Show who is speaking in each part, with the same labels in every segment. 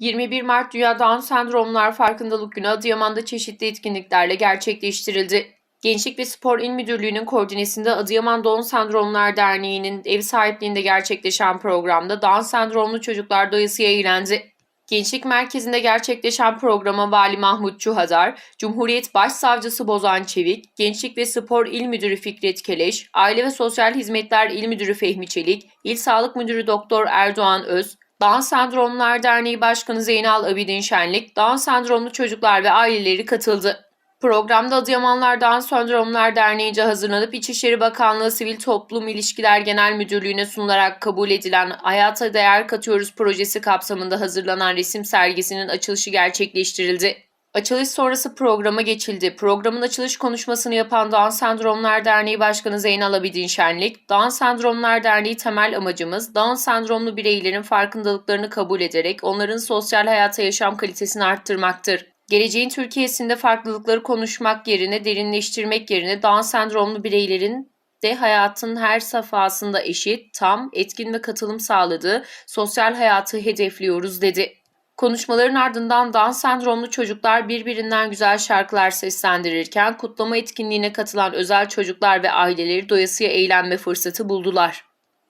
Speaker 1: 21 Mart Dünya Down Sendromlar Farkındalık Günü Adıyaman'da çeşitli etkinliklerle gerçekleştirildi. Gençlik ve Spor İl Müdürlüğü'nün koordinesinde Adıyaman Down Sendromlar Derneği'nin ev sahipliğinde gerçekleşen programda Down sendromlu çocuklar doyasıya eğlendi. Gençlik Merkezi'nde gerçekleşen programa Vali Mahmut Çuhadar, Cumhuriyet Başsavcısı Bozan Çevik, Gençlik ve Spor İl Müdürü Fikret Keleş, Aile ve Sosyal Hizmetler İl Müdürü Fehmi Çelik, İl Sağlık Müdürü Doktor Erdoğan Öz, Down Sendromlar Derneği Başkanı Zeynal Abidin Şenlik, Down sendromlu çocuklar ve aileleri katıldı. Programda Adıyamanlar Down Sendromlar Derneği'nce hazırlanıp İçişleri Bakanlığı Sivil Toplum İlişkiler Genel Müdürlüğü'ne sunularak kabul edilen Hayata Değer Katıyoruz projesi kapsamında hazırlanan resim sergisinin açılışı gerçekleştirildi. Açılış sonrası programa geçildi. Programın açılış konuşmasını yapan Down Sendromlar Derneği Başkanı Zeynal Abidin Şenlik, Down Sendromlar Derneği temel amacımız Down sendromlu bireylerin farkındalıklarını kabul ederek onların sosyal hayata yaşam kalitesini arttırmaktır. Geleceğin Türkiye'sinde farklılıkları konuşmak yerine, derinleştirmek yerine Down sendromlu bireylerin de hayatın her safhasında eşit, tam, etkin ve katılım sağladığı sosyal hayatı hedefliyoruz dedi. Konuşmaların ardından Down sendromlu çocuklar birbirinden güzel şarkılar seslendirirken kutlama etkinliğine katılan özel çocuklar ve aileleri doyasıya eğlenme fırsatı buldular.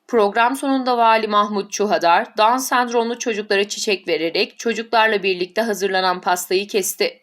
Speaker 1: Program sonunda Vali Mahmut Çuhadar, Down sendromlu çocuklara çiçek vererek çocuklarla birlikte hazırlanan pastayı kesti.